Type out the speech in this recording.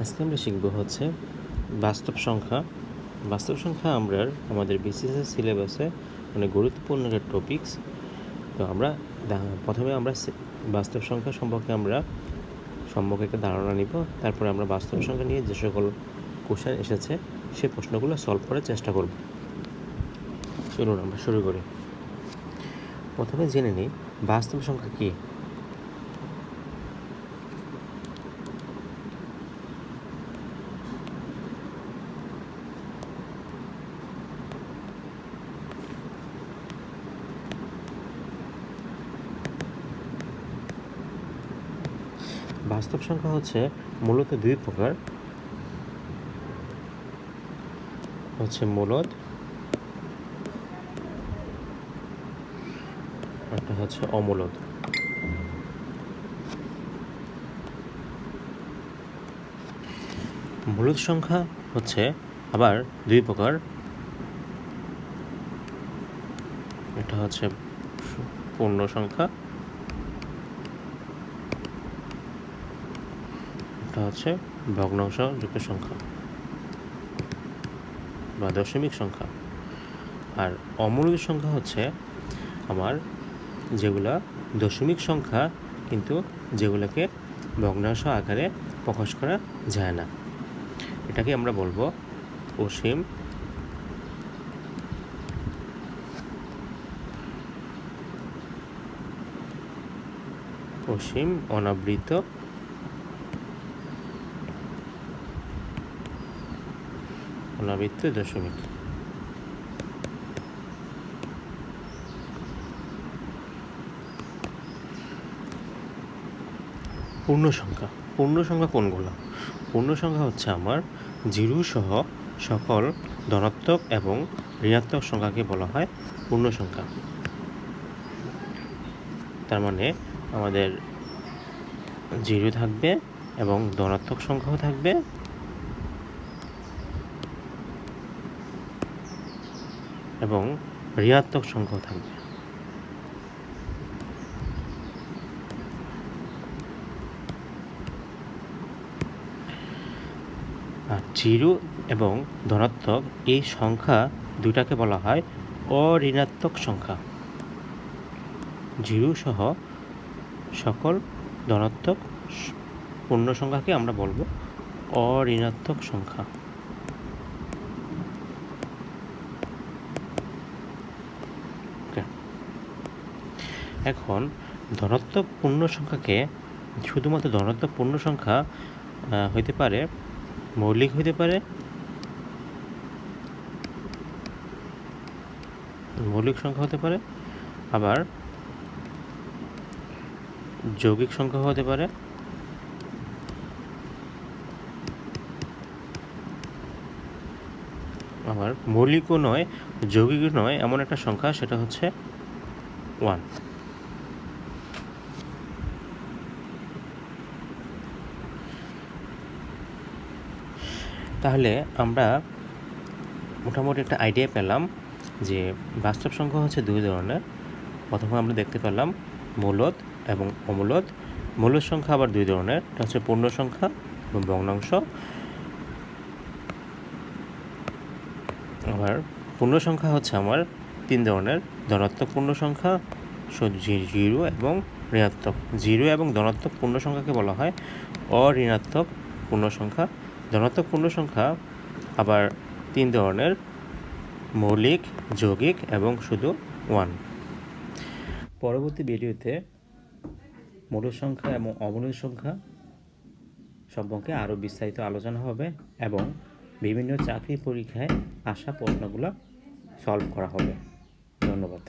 আজকে আমরা শিখব হচ্ছে বাস্তব সংখ্যা। বাস্তব সংখ্যা আমরা আমাদের বিসিএস সিলেবাসে মানে গুরুত্বপূর্ণ একটা টপিকস তো আমরা প্রথমে আমরা বাস্তব সংখ্যা সম্পর্কে আমরা সম্পর্কে একটা ধারণা নিব। তারপরে আমরা বাস্তব সংখ্যা নিয়ে যে সকল কোশ্চেন এসেছে, সে প্রশ্নগুলো সলভ করার চেষ্টা করব। চলুন আমরা শুরু করি। প্রথমে জেনে নিই, বাস্তব সংখ্যা কী? বাস্তব সংখ্যা হচ্ছে মূলত দুই প্রকার। হচ্ছে মূলত একটা হচ্ছে অমূলত। মূলত সংখ্যা হচ্ছে আবার দুই প্রকার। এটা হচ্ছে পূর্ণ সংখ্যা এটা হচ্ছে ভগ্নাংশ যুক্ত সংখ্যা বা দশমিক সংখ্যা। আর অমূলদ সংখ্যা হচ্ছে আমার যেগুলা দশমিক সংখ্যা, কিন্তু যেগুলোকে ভগ্নাংশ আকারে প্রকাশ করা যায় না। এটাকে আমরা বলব অসীম অসীম অনাবৃত অনাবৃত্ত দশমিক পূর্ণ সংখ্যা পূর্ণ সংখ্যা কোনগুলো? পূর্ণ সংখ্যা হচ্ছে আমার জিরো সহ সকল ধনাত্মক এবং ঋণাত্মক সংখ্যাকে বলা হয় পূর্ণ সংখ্যা তার মানে আমাদের জিরো থাকবে এবং ধনাত্মক সংখ্যাও থাকবে এবং ঋণাত্মক সংখ্যাও থাকবে। আর জিরো এবং ধনাত্মক এই সংখ্যা দুটাকে বলা হয় অঋণাত্মক সংখ্যা। জিরো সহ সকল ধনাত্মক পূর্ণ সংখ্যাকে আমরা বলব অঋণাত্মক সংখ্যা। এখন ধনাত্মক পূর্ণ সংখ্যাকে শুধুমাত্র ধনাত্মক পূর্ণ সংখ্যা হইতে পারে, মৌলিক হইতে পারে, মৌলিক সংখ্যা হতে পারে, আবার যৌগিক সংখ্যা হতে পারে। আবার মৌলিকও নয়, যৌগিকও নয়, এমন একটা সংখ্যা, সেটা হচ্ছে ওয়ান তাহলে আমরা মোটামুটি একটা আইডিয়া পেলাম যে বাস্তব সংখ্যা হচ্ছে দুই ধরনের। প্রথমে আমরা দেখতে পেলাম মূলত এবং অমূলত মূলদ সংখ্যা আবার দুই ধরনের, এটা হচ্ছে পূর্ণ সংখ্যা এবং ভগ্নাংশ। আবার পূর্ণ সংখ্যা হচ্ছে আমার তিন ধরনের, ধনাত্মক পূর্ণ সংখ্যা জিরো এবং ঋণাত্মক। জিরো এবং ধনাত্মক পূর্ণ সংখ্যাকে বলা হয় অঋণাত্মক পূর্ণ সংখ্যা। ধনাত্মক পূর্ণ সংখ্যা আবার তিন ধরনের, মৌলিক, যৌগিক এবং শুধু ওয়ান পরবর্তী ভিডিওতে মূল সংখ্যা এবং অমূলদ সংখ্যা সম্পর্কে আরও বিস্তারিত আলোচনা হবে এবং বিভিন্ন চাকরি পরীক্ষায় আসা প্রশ্নগুলো সলভ করা হবে। ধন্যবাদ।